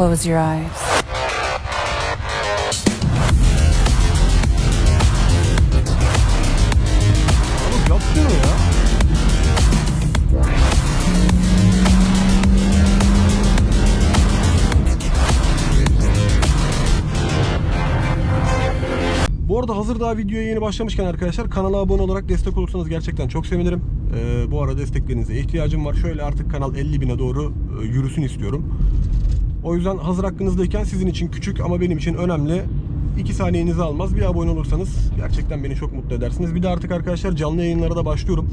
close your eyes. Bu arada hazır daha videoya yeni başlamışken arkadaşlar kanala abone olarak destek olursanız gerçekten çok sevinirim. Ee, bu ara desteklerinize ihtiyacım var. Şöyle artık kanal 50 bine doğru e, yürüsün istiyorum. O yüzden hazır hakkınızdayken sizin için küçük ama benim için önemli 2 saniyenizi almaz. Bir abone olursanız gerçekten beni çok mutlu edersiniz. Bir de artık arkadaşlar canlı yayınlara da başlıyorum.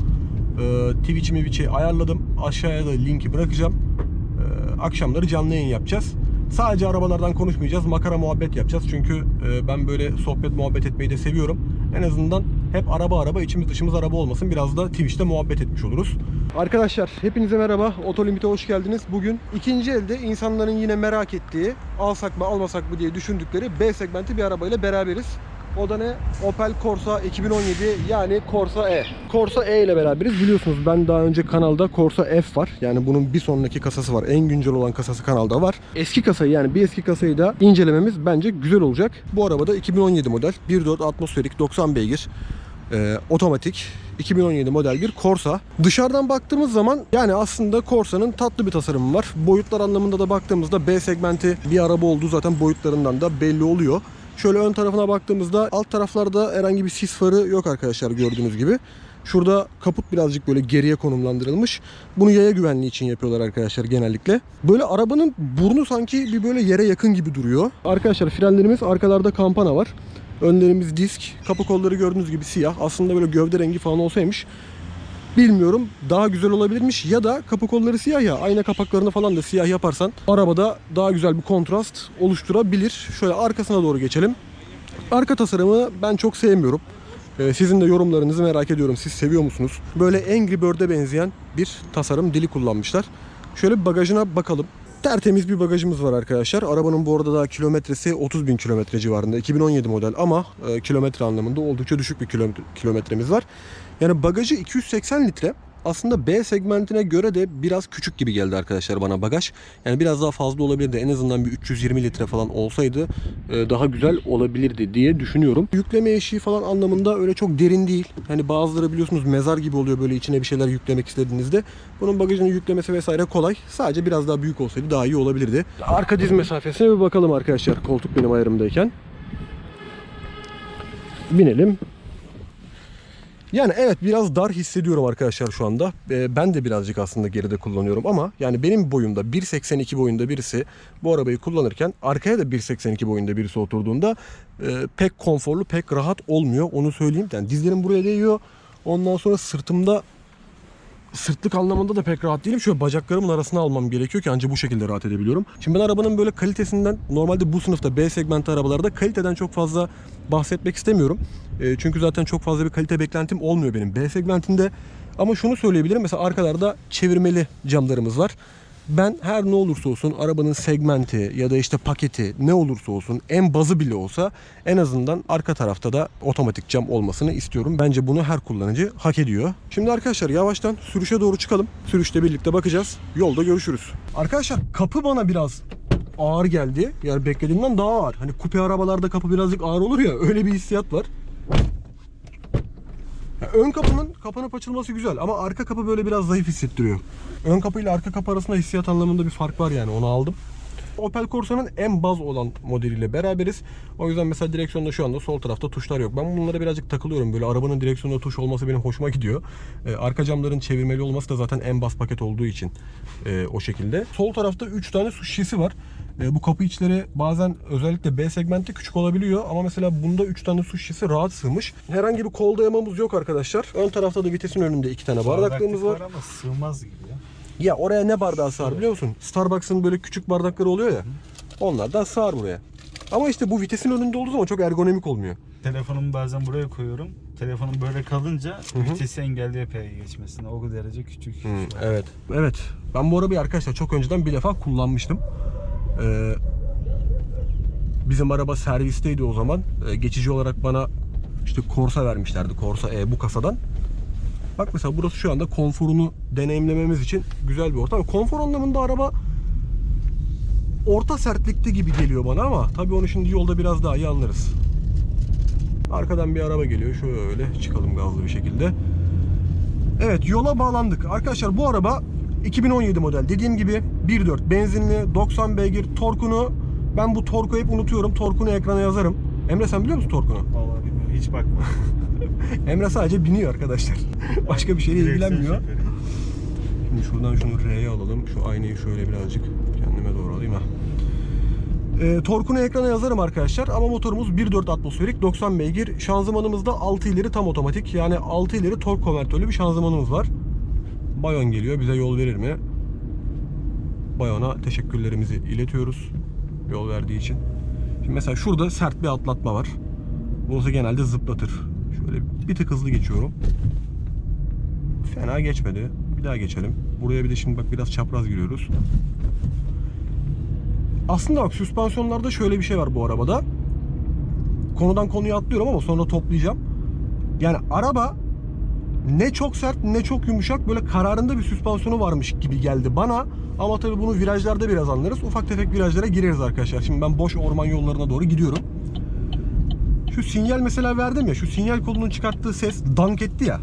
Ee, Twitch ayarladım. Aşağıya da linki bırakacağım. Ee, akşamları canlı yayın yapacağız. Sadece arabalardan konuşmayacağız. Makara muhabbet yapacağız. Çünkü e, ben böyle sohbet muhabbet etmeyi de seviyorum. En azından hep araba araba içimiz dışımız araba olmasın. Biraz da Twitch'te muhabbet etmiş oluruz. Arkadaşlar hepinize merhaba. Otolimit'e hoş geldiniz. Bugün ikinci elde insanların yine merak ettiği alsak mı almasak mı diye düşündükleri B segmenti bir arabayla beraberiz. O da ne? Opel Corsa 2017 yani Corsa E. Corsa E ile beraberiz. Biliyorsunuz ben daha önce kanalda Corsa F var. Yani bunun bir sonraki kasası var. En güncel olan kasası kanalda var. Eski kasayı yani bir eski kasayı da incelememiz bence güzel olacak. Bu arabada 2017 model 1.4 atmosferik 90 beygir e, otomatik 2017 model bir Corsa. Dışarıdan baktığımız zaman yani aslında Corsa'nın tatlı bir tasarımı var. Boyutlar anlamında da baktığımızda B segmenti bir araba olduğu zaten boyutlarından da belli oluyor. Şöyle ön tarafına baktığımızda alt taraflarda herhangi bir sis farı yok arkadaşlar gördüğünüz gibi. Şurada kaput birazcık böyle geriye konumlandırılmış. Bunu yaya güvenliği için yapıyorlar arkadaşlar genellikle. Böyle arabanın burnu sanki bir böyle yere yakın gibi duruyor. Arkadaşlar frenlerimiz arkalarda kampana var. Önlerimiz disk. Kapı kolları gördüğünüz gibi siyah. Aslında böyle gövde rengi falan olsaymış bilmiyorum daha güzel olabilirmiş ya da kapı kolları siyah ya ayna kapaklarını falan da siyah yaparsan arabada daha güzel bir kontrast oluşturabilir. Şöyle arkasına doğru geçelim. Arka tasarımı ben çok sevmiyorum. Ee, Sizin de yorumlarınızı merak ediyorum. Siz seviyor musunuz? Böyle Angry Bird'e benzeyen bir tasarım dili kullanmışlar. Şöyle bagajına bakalım. Tertemiz bir bagajımız var arkadaşlar. Arabanın bu arada daha kilometresi 30 bin kilometre civarında. 2017 model ama e, kilometre anlamında oldukça düşük bir kilometre, kilometremiz var. Yani bagajı 280 litre. Aslında B segmentine göre de biraz küçük gibi geldi arkadaşlar bana bagaj. Yani biraz daha fazla olabilirdi. En azından bir 320 litre falan olsaydı e, daha güzel olabilirdi diye düşünüyorum. Yükleme eşiği falan anlamında öyle çok derin değil. Hani bazıları biliyorsunuz mezar gibi oluyor böyle içine bir şeyler yüklemek istediğinizde. Bunun bagajını yüklemesi vesaire kolay. Sadece biraz daha büyük olsaydı daha iyi olabilirdi. Arka diz mesafesine bir bakalım arkadaşlar koltuk benim ayarımdayken. Binelim. Yani evet biraz dar hissediyorum arkadaşlar şu anda. Ee, ben de birazcık aslında geride kullanıyorum ama yani benim boyumda 1.82 boyunda birisi bu arabayı kullanırken arkaya da 1.82 boyunda birisi oturduğunda e, pek konforlu pek rahat olmuyor onu söyleyeyim. Yani dizlerim buraya değiyor. Ondan sonra sırtımda sırtlık anlamında da pek rahat değilim. Şöyle bacaklarımın arasına almam gerekiyor ki ancak bu şekilde rahat edebiliyorum. Şimdi ben arabanın böyle kalitesinden normalde bu sınıfta B segmenti arabalarda kaliteden çok fazla bahsetmek istemiyorum. E, çünkü zaten çok fazla bir kalite beklentim olmuyor benim B segmentinde. Ama şunu söyleyebilirim. Mesela arkalarda çevirmeli camlarımız var. Ben her ne olursa olsun arabanın segmenti ya da işte paketi ne olursa olsun en bazı bile olsa en azından arka tarafta da otomatik cam olmasını istiyorum. Bence bunu her kullanıcı hak ediyor. Şimdi arkadaşlar yavaştan sürüşe doğru çıkalım. Sürüşte birlikte bakacağız. Yolda görüşürüz. Arkadaşlar kapı bana biraz ağır geldi. Yani beklediğimden daha ağır. Hani kupe arabalarda kapı birazcık ağır olur ya öyle bir hissiyat var. Ön kapının kapanıp açılması güzel ama arka kapı böyle biraz zayıf hissettiriyor. Ön kapı ile arka kapı arasında hissiyat anlamında bir fark var yani onu aldım. Opel Corsa'nın en baz olan modeliyle beraberiz. O yüzden mesela direksiyonda şu anda sol tarafta tuşlar yok. Ben bunlara birazcık takılıyorum. Böyle arabanın direksiyonda tuş olması benim hoşuma gidiyor. Ee, arka camların çevirmeli olması da zaten en baz paket olduğu için e, o şekilde. Sol tarafta 3 tane su şişesi var. E, bu kapı içleri bazen özellikle B segmentte küçük olabiliyor ama mesela bunda 3 tane su şişesi rahat sığmış. Herhangi bir kol dayamamız yok arkadaşlar. Ön tarafta da vitesin önünde 2 tane bardaklığımız var. ama sığmaz gibi ya. Ya oraya ne bardağı sığar biliyor musun? Starbucks'ın böyle küçük bardakları oluyor ya. Onlardan sığar buraya. Ama işte bu vitesin önünde olduğu zaman çok ergonomik olmuyor. Telefonumu bazen buraya koyuyorum. Telefonum böyle kalınca vitesi engelliyor P'ye geçmesine. O derece küçük. an. Evet. Evet. Ben bu arabayı arkadaşlar çok önceden bir defa kullanmıştım. Ee, bizim araba servisteydi o zaman. Ee, geçici olarak bana işte Corsa vermişlerdi. Corsa E bu kasadan. Bak mesela burası şu anda konforunu deneyimlememiz için güzel bir ortam. Konfor anlamında araba orta sertlikte gibi geliyor bana ama tabii onu şimdi yolda biraz daha iyi anlarız. Arkadan bir araba geliyor. Şöyle çıkalım gazlı bir şekilde. Evet yola bağlandık. Arkadaşlar bu araba 2017 model. Dediğim gibi 1.4 benzinli 90 beygir torkunu ben bu torku hep unutuyorum. Torkunu ekrana yazarım. Emre sen biliyor musun torkunu? Vallahi bilmiyorum. Hiç bakmadım. Emre sadece biniyor arkadaşlar. Başka bir şeyle ilgilenmiyor. şoförü. Şimdi şuradan şunu R'ye alalım. Şu aynayı şöyle birazcık kendime doğru alayım ha. E, torkunu ekrana yazarım arkadaşlar ama motorumuz 1.4 atmosferik 90 beygir. Şanzımanımızda 6 ileri tam otomatik yani 6 ileri tork konvertörlü bir şanzımanımız var. Bayon geliyor bize yol verir mi? Bayon'a teşekkürlerimizi iletiyoruz yol verdiği için. Şimdi mesela şurada sert bir atlatma var. Burası genelde zıplatır. Şöyle bir tık hızlı geçiyorum. Fena geçmedi. Bir daha geçelim. Buraya bir de şimdi bak biraz çapraz giriyoruz. Aslında bak süspansiyonlarda şöyle bir şey var bu arabada. Konudan konuya atlıyorum ama sonra toplayacağım. Yani araba ne çok sert ne çok yumuşak böyle kararında bir süspansiyonu varmış gibi geldi bana. Ama tabii bunu virajlarda biraz anlarız. Ufak tefek virajlara gireriz arkadaşlar. Şimdi ben boş orman yollarına doğru gidiyorum. Şu sinyal mesela verdim ya. Şu sinyal kolunun çıkarttığı ses dank etti ya.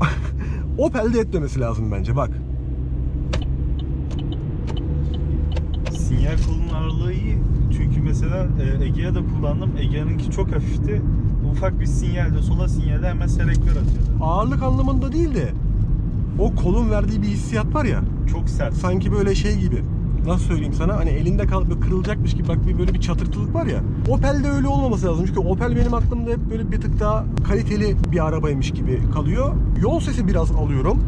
Opel'de etmemesi lazım bence bak. Sinyal kolunun ağırlığı iyi. Çünkü mesela e, Egea'da kullandım. Egea'nınki çok hafifti. Ufak bir sinyalde, sola sinyalde hemen selektör atıyordu. Ağırlık anlamında değil de o kolun verdiği bir hissiyat var ya. Çok sert. Sanki böyle şey gibi. Nasıl söyleyeyim sana? Hani elinde kal böyle kırılacakmış gibi bak bir böyle bir çatırtılık var ya. Opel'de öyle olmaması lazım. Çünkü Opel benim aklımda hep böyle bir tık daha kaliteli bir arabaymış gibi kalıyor. Yol sesi biraz alıyorum.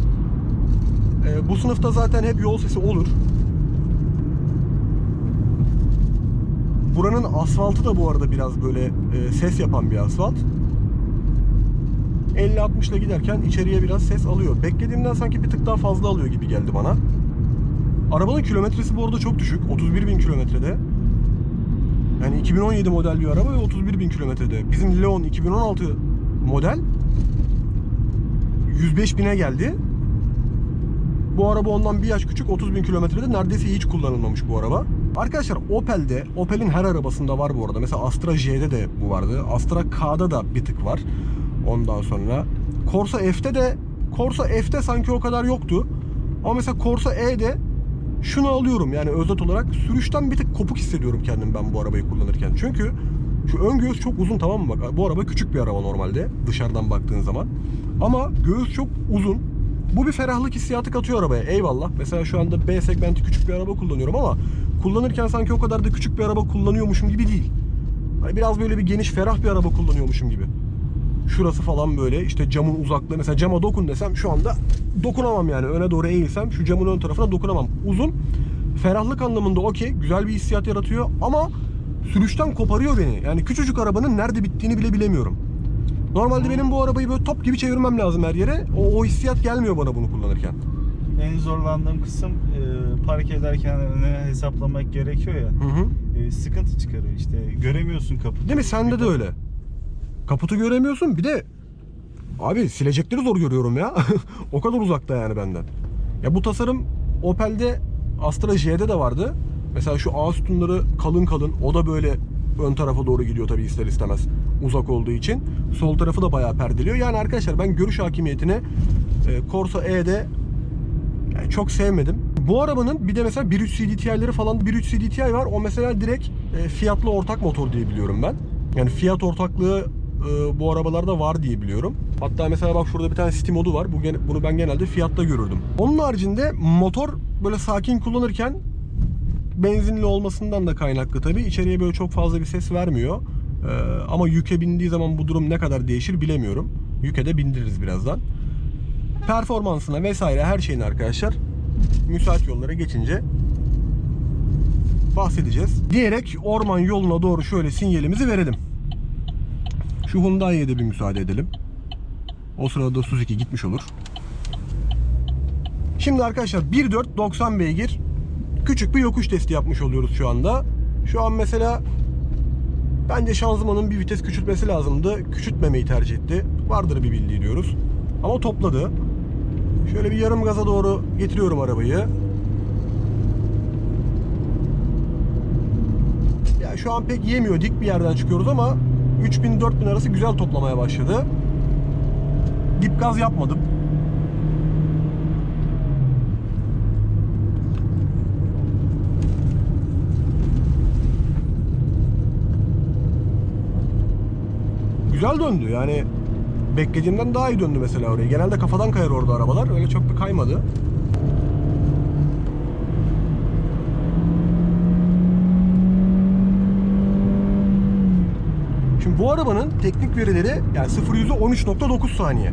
Ee, bu sınıfta zaten hep yol sesi olur. Buranın asfaltı da bu arada biraz böyle e, ses yapan bir asfalt. 50-60 ile giderken içeriye biraz ses alıyor. Beklediğimden sanki bir tık daha fazla alıyor gibi geldi bana. Arabanın kilometresi bu arada çok düşük. 31 bin kilometrede. Yani 2017 model bir araba ve 31 bin kilometrede. Bizim Leon 2016 model 105 bine geldi. Bu araba ondan bir yaş küçük 30 bin kilometrede neredeyse hiç kullanılmamış bu araba. Arkadaşlar Opel'de, Opel'in her arabasında var bu arada. Mesela Astra J'de de bu vardı. Astra K'da da bir tık var. Ondan sonra Corsa F'te de Corsa F'te sanki o kadar yoktu. Ama mesela Corsa E'de şunu alıyorum yani özet olarak sürüşten bir tık kopuk hissediyorum kendim ben bu arabayı kullanırken. Çünkü şu ön göğüs çok uzun tamam mı bak bu araba küçük bir araba normalde dışarıdan baktığın zaman. Ama göğüs çok uzun. Bu bir ferahlık hissiyatı katıyor arabaya eyvallah. Mesela şu anda B segmenti küçük bir araba kullanıyorum ama kullanırken sanki o kadar da küçük bir araba kullanıyormuşum gibi değil. Hani biraz böyle bir geniş ferah bir araba kullanıyormuşum gibi. Şurası falan böyle işte camın uzaklığı mesela cama dokun desem şu anda dokunamam yani öne doğru eğilsem şu camın ön tarafına dokunamam. Uzun ferahlık anlamında okey güzel bir hissiyat yaratıyor ama sürüşten koparıyor beni. Yani küçücük arabanın nerede bittiğini bile bilemiyorum. Normalde benim bu arabayı böyle top gibi çevirmem lazım her yere. O, o hissiyat gelmiyor bana bunu kullanırken. En zorlandığım kısım park ederken öne hesaplamak gerekiyor ya. Hı hı. E, sıkıntı çıkarıyor işte. Göremiyorsun kaputu. Değil mi? Sende de öyle. Kaputu göremiyorsun. Bir de abi silecekleri zor görüyorum ya. o kadar uzakta yani benden. Ya bu tasarım Opel'de Astra J'de de vardı. Mesela şu ağ sütunları kalın kalın. O da böyle ön tarafa doğru gidiyor tabii ister istemez. Uzak olduğu için. Sol tarafı da bayağı perdeliyor. Yani arkadaşlar ben görüş hakimiyetini e, Corsa E'de yani çok sevmedim. Bu arabanın bir de mesela 1.3 CDTI'leri falan 1.3 CDTI var. O mesela direkt e, fiyatlı ortak motor diye biliyorum ben. Yani fiyat ortaklığı e, bu arabalarda var diye biliyorum. Hatta mesela bak şurada bir tane City modu var. Bu bunu ben genelde fiyatta görürdüm. Onun haricinde motor böyle sakin kullanırken benzinli olmasından da kaynaklı tabii. İçeriye böyle çok fazla bir ses vermiyor. E, ama yüke bindiği zaman bu durum ne kadar değişir bilemiyorum. Yüke de bindiririz birazdan performansına vesaire her şeyin arkadaşlar müsait yollara geçince bahsedeceğiz. Diyerek orman yoluna doğru şöyle sinyalimizi verelim. Şu Hyundai'ye de bir müsaade edelim. O sırada Suzuki gitmiş olur. Şimdi arkadaşlar 1.4 90 beygir küçük bir yokuş testi yapmış oluyoruz şu anda. Şu an mesela bence şanzımanın bir vites küçültmesi lazımdı. Küçültmemeyi tercih etti. Vardır bir bildiği diyoruz. Ama topladı. Şöyle bir yarım gaza doğru getiriyorum arabayı. şu an pek yemiyor. Dik bir yerden çıkıyoruz ama 3000-4000 arası güzel toplamaya başladı. Dip gaz yapmadım. Güzel döndü yani beklediğimden daha iyi döndü mesela oraya. Genelde kafadan kayar orada arabalar. Öyle çok da kaymadı. Şimdi bu arabanın teknik verileri yani 0 yüzü 13.9 saniye.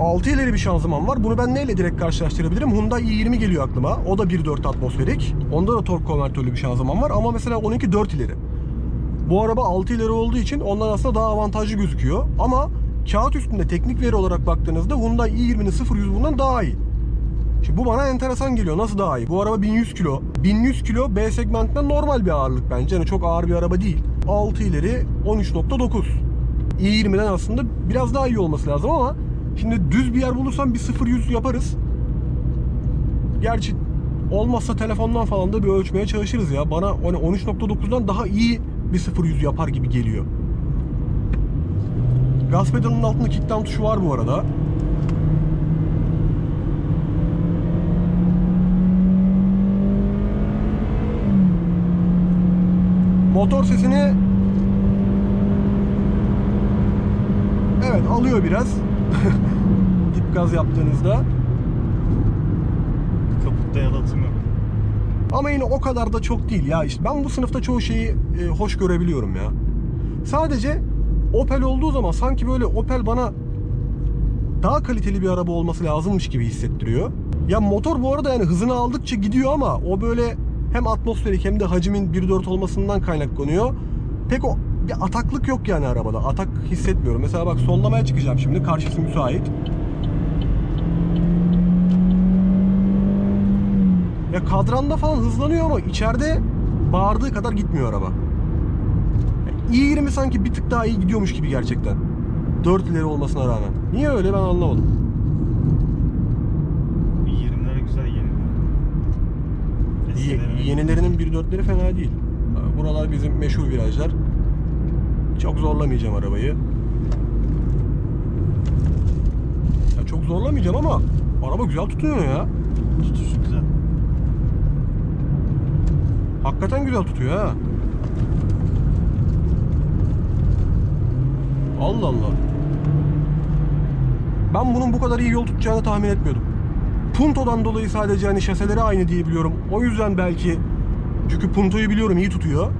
6 ileri bir şanzıman var. Bunu ben neyle direkt karşılaştırabilirim? Hyundai i20 geliyor aklıma. O da 1.4 atmosferik. Onda da tork konvertörlü bir şanzıman var ama mesela onunki 4 ileri. Bu araba 6 ileri olduğu için ondan aslında daha avantajlı gözüküyor. Ama kağıt üstünde teknik veri olarak baktığınızda Hyundai i20'nin 0 yüzü bundan daha iyi. Şimdi bu bana enteresan geliyor. Nasıl daha iyi? Bu araba 1100 kilo. 1100 kilo B segmentinden normal bir ağırlık bence. Yani çok ağır bir araba değil. 6 ileri 13.9. i20'den aslında biraz daha iyi olması lazım ama şimdi düz bir yer bulursam bir 0-100 yaparız. Gerçi olmazsa telefondan falan da bir ölçmeye çalışırız ya. Bana hani 13.9'dan daha iyi bir 0-100 yapar gibi geliyor. Gaz pedalının altında kickdown tuşu var bu arada. Motor sesini Evet alıyor biraz. Dip gaz yaptığınızda. Kaputta yalıtım yok. Ama yine o kadar da çok değil ya. İşte ben bu sınıfta çoğu şeyi e, hoş görebiliyorum ya. Sadece Opel olduğu zaman sanki böyle Opel bana daha kaliteli bir araba olması lazımmış gibi hissettiriyor. Ya motor bu arada yani hızını aldıkça gidiyor ama o böyle hem atmosferik hem de hacmin 1.4 olmasından kaynaklanıyor. Pek o bir ataklık yok yani arabada. Atak hissetmiyorum. Mesela bak sollamaya çıkacağım şimdi. Karşısı müsait. Ya kadranda falan hızlanıyor ama içeride bağırdığı kadar gitmiyor araba. Ya i20 sanki bir tık daha iyi gidiyormuş gibi gerçekten. 4 ileri olmasına rağmen. Niye öyle ben anlamadım. Bu 20'lere güzel yeniler. Yenilerinin 1.4'leri fena değil. Buralar bizim meşhur virajlar. Çok zorlamayacağım arabayı. Ya çok zorlamayacağım ama araba güzel tutuyor ya. Tutuşu güzel. Hakikaten güzel tutuyor ha. Allah Allah. Ben bunun bu kadar iyi yol tutacağını tahmin etmiyordum. Punto'dan dolayı sadece hani şaseleri aynı diye biliyorum. O yüzden belki çünkü Punto'yu biliyorum iyi tutuyor.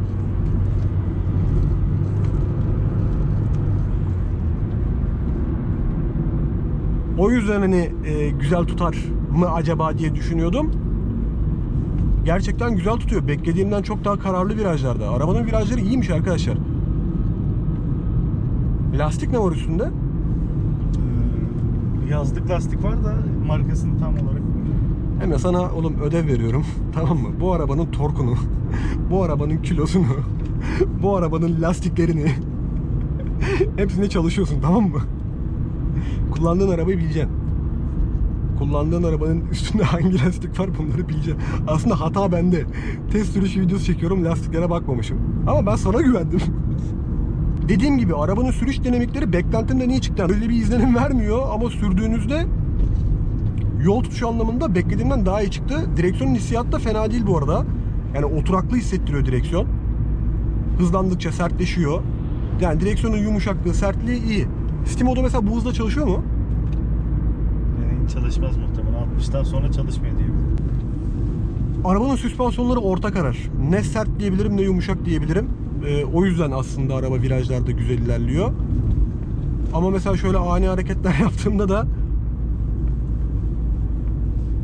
O yüzden hani e, güzel tutar mı acaba diye düşünüyordum. Gerçekten güzel tutuyor. Beklediğimden çok daha kararlı virajlarda. Arabanın virajları iyiymiş arkadaşlar. Lastik ne var üstünde? Ee, yazlık lastik var da markasını tam olarak bilmiyorum. Hemen sana oğlum ödev veriyorum. tamam mı? Bu arabanın torkunu, bu arabanın kilosunu, bu arabanın lastiklerini hepsinde çalışıyorsun tamam mı? Kullandığın arabayı bileceksin. Kullandığın arabanın üstünde hangi lastik var bunları bileceksin. Aslında hata bende. Test sürüş videosu çekiyorum lastiklere bakmamışım. Ama ben sana güvendim. Dediğim gibi arabanın sürüş dinamikleri beklentimden iyi çıktı. Öyle bir izlenim vermiyor ama sürdüğünüzde yol tutuşu anlamında beklediğimden daha iyi çıktı. Direksiyonun hissiyatı da fena değil bu arada. Yani oturaklı hissettiriyor direksiyon. Hızlandıkça sertleşiyor. Yani direksiyonun yumuşaklığı, sertliği iyi. Steam modu mesela bu hızda çalışıyor mu? Çalışmaz muhtemelen. 60'tan sonra çalışmıyor diye. Arabanın süspansiyonları orta karar. Ne sert diyebilirim ne yumuşak diyebilirim. Ee, o yüzden aslında araba virajlarda güzel ilerliyor. Ama mesela şöyle ani hareketler yaptığımda da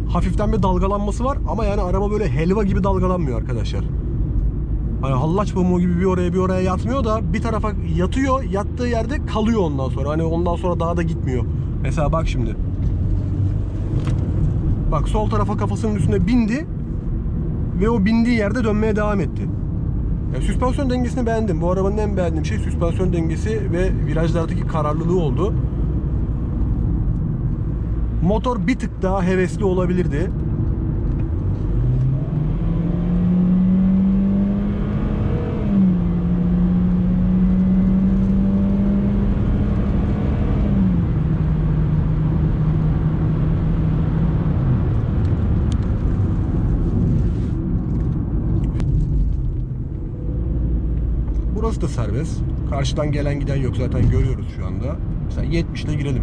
hafiften bir dalgalanması var ama yani araba böyle helva gibi dalgalanmıyor arkadaşlar. Hani hallaç pamuğu gibi bir oraya bir oraya yatmıyor da bir tarafa yatıyor, yattığı yerde kalıyor ondan sonra. Hani ondan sonra daha da gitmiyor. Mesela bak şimdi. Bak sol tarafa kafasının üstüne bindi ve o bindiği yerde dönmeye devam etti. Ya süspansiyon dengesini beğendim. Bu arabanın en beğendiğim şey süspansiyon dengesi ve virajlardaki kararlılığı oldu. Motor bir tık daha hevesli olabilirdi. Burası da serbest. Karşıdan gelen giden yok zaten görüyoruz şu anda. Mesela 70 ile girelim.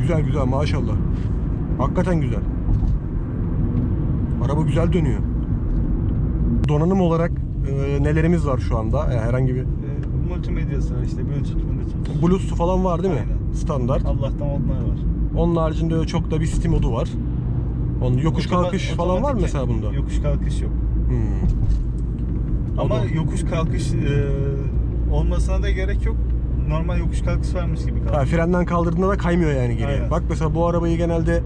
Güzel güzel maşallah. Hakikaten güzel. Araba güzel dönüyor. Donanım olarak e, nelerimiz var şu anda? Yani herhangi bir E, multimedyası var işte Bluetooth, Bluetooth. Bluetooth falan var değil mi? Aynen. Standart. Allah'tan onlar var. Onun haricinde çok da bir Steam modu var. Onun yokuş Otoma- kalkış falan var mı otomatik- mesela bunda? Yokuş kalkış yok. Hmm. Ama da- yokuş kalkış e, olmasına da gerek yok. Normal yokuş kalkış varmış gibi Ha, kalkıyor. frenden kaldırdığında da kaymıyor yani geriye. Aynen. Bak mesela bu arabayı genelde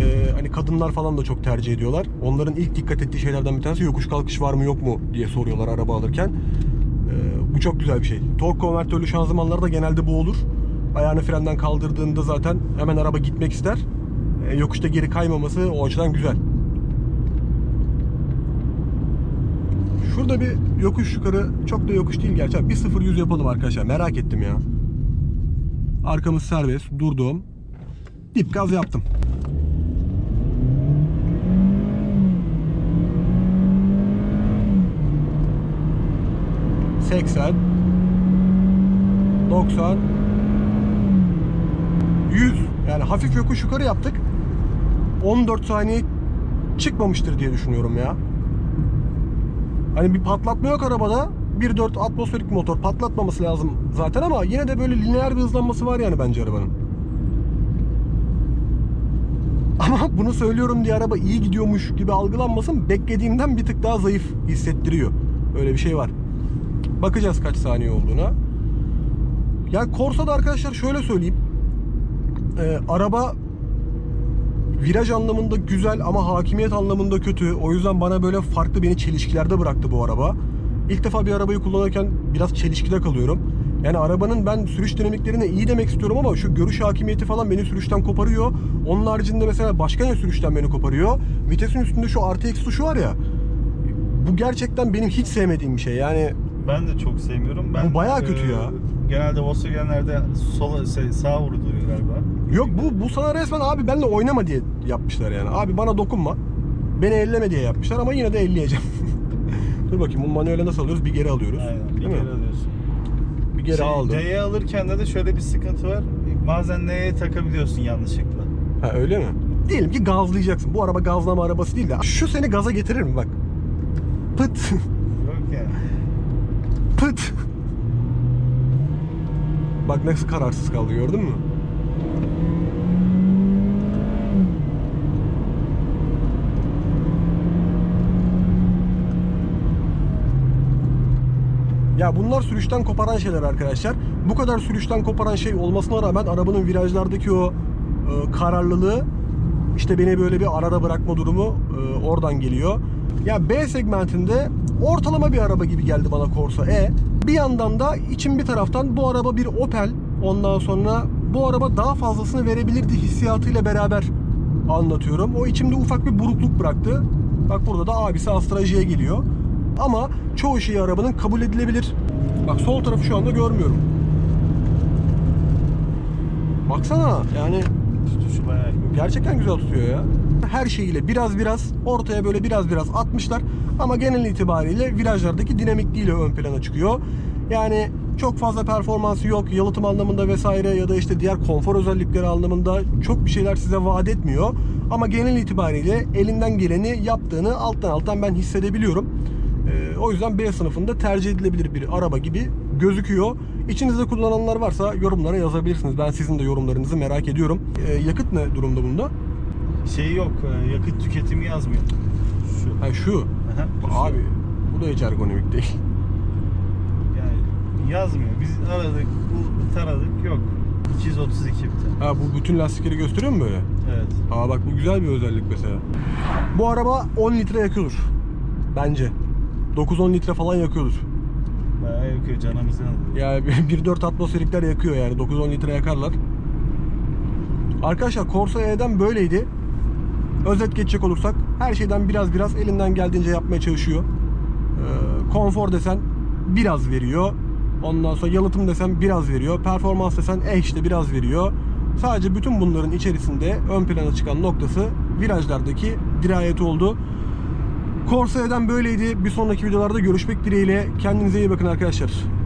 e, hani kadınlar falan da çok tercih ediyorlar. Onların ilk dikkat ettiği şeylerden bir tanesi yokuş kalkış var mı yok mu diye soruyorlar araba alırken. E, bu çok güzel bir şey. Tork konvertörlü şanzımanlarda genelde bu olur. Ayağını frenden kaldırdığında zaten hemen araba gitmek ister. E, yokuşta geri kaymaması o açıdan güzel. Şurada bir yokuş yukarı çok da yokuş değil gerçi. Bir 0-100 yapalım arkadaşlar. Merak ettim ya. Arkamız serbest. Durdum. Dip gaz yaptım. Seksen. Doksan. Yüz. Yani hafif yokuş yukarı yaptık. 14 saniye çıkmamıştır diye düşünüyorum ya. Hani bir patlatma yok arabada. 1.4 atmosferik motor patlatmaması lazım zaten ama yine de böyle lineer bir hızlanması var yani bence arabanın. Ama bunu söylüyorum diye araba iyi gidiyormuş gibi algılanmasın. Beklediğimden bir tık daha zayıf hissettiriyor. Öyle bir şey var. Bakacağız kaç saniye olduğuna. Ya Corsa'da arkadaşlar şöyle söyleyeyim. Ee, araba viraj anlamında güzel ama hakimiyet anlamında kötü. O yüzden bana böyle farklı beni çelişkilerde bıraktı bu araba. İlk defa bir arabayı kullanırken biraz çelişkide kalıyorum. Yani arabanın ben sürüş dinamiklerine iyi demek istiyorum ama şu görüş hakimiyeti falan beni sürüşten koparıyor. Onun haricinde mesela başka ne sürüşten beni koparıyor? Vitesin üstünde şu artı eksi tuşu var ya. Bu gerçekten benim hiç sevmediğim bir şey. Yani Ben de çok sevmiyorum. Ben, Bu bayağı kötü e, ya. Genelde Volkswagen'lerde sola, şey, sağa vuruluyor galiba. Yok bu bu sana resmen abi benimle oynama diye yapmışlar yani. Abi bana dokunma. Beni elleme diye yapmışlar ama yine de elleyeceğim. Dur bakayım bu manuele nasıl alıyoruz? Bir geri alıyoruz. Aynen. Bir Değil mi? alıyorsun. Bir geri Şey, aldım. D'ye alırken de, de şöyle bir sıkıntı var. Bazen N'ye takabiliyorsun yanlışlıkla. Ha öyle mi? Diyelim ki gazlayacaksın. Bu araba gazlama arabası değil de şu seni gaza getirir mi bak? Pıt Yok yani. pıt. Bak nasıl kararsız kaldı gördün mü? Ya bunlar sürüşten koparan şeyler arkadaşlar. Bu kadar sürüşten koparan şey olmasına rağmen arabanın virajlardaki o e, kararlılığı işte beni böyle bir arada bırakma durumu e, oradan geliyor. Ya B segmentinde ortalama bir araba gibi geldi bana Corsa E. Bir yandan da içim bir taraftan bu araba bir Opel. Ondan sonra bu araba daha fazlasını verebilirdi hissiyatıyla beraber anlatıyorum. O içimde ufak bir burukluk bıraktı. Bak burada da abisi Astraji'ye geliyor. Ama çoğu şeyi arabanın kabul edilebilir. Bak sol tarafı şu anda görmüyorum. Baksana yani Tutuşu bayağı gerçekten güzel tutuyor ya. Her şeyiyle biraz biraz ortaya böyle biraz biraz atmışlar. Ama genel itibariyle virajlardaki dinamikliğiyle ön plana çıkıyor. Yani çok fazla performansı yok. Yalıtım anlamında vesaire ya da işte diğer konfor özellikleri anlamında çok bir şeyler size vaat etmiyor. Ama genel itibariyle elinden geleni yaptığını alttan alttan ben hissedebiliyorum. Ee, o yüzden B sınıfında tercih edilebilir bir araba gibi gözüküyor. İçinizde kullananlar varsa yorumlara yazabilirsiniz. Ben sizin de yorumlarınızı merak ediyorum. Ee, yakıt ne durumda bunda? Şey yok, e, yakıt tüketimi yazmıyor. Şu. Ha şu. Aha. Abi bu da hiç ergonomik değil. Yani yazmıyor. Biz aradık, bu taradık yok. 232 bir tane. Ha bu bütün lastikleri gösteriyor mu böyle? Evet. Aa bak bu güzel bir özellik mesela. Bu araba 10 litre yakıyordur. Bence. 9-10 litre falan yakıyordur. Bayağı yakıyor canımızı yandı. Yani 1.4 atmosferikler yakıyor yani 9-10 litre yakarlar. Arkadaşlar Corsa E'den böyleydi. Özet geçecek olursak her şeyden biraz biraz elinden geldiğince yapmaya çalışıyor. Ee, konfor desen biraz veriyor. Ondan sonra yalıtım desen biraz veriyor. Performans desen eh işte biraz veriyor. Sadece bütün bunların içerisinde ön plana çıkan noktası virajlardaki dirayeti oldu. Corsaire'den böyleydi. Bir sonraki videolarda görüşmek dileğiyle. Kendinize iyi bakın arkadaşlar.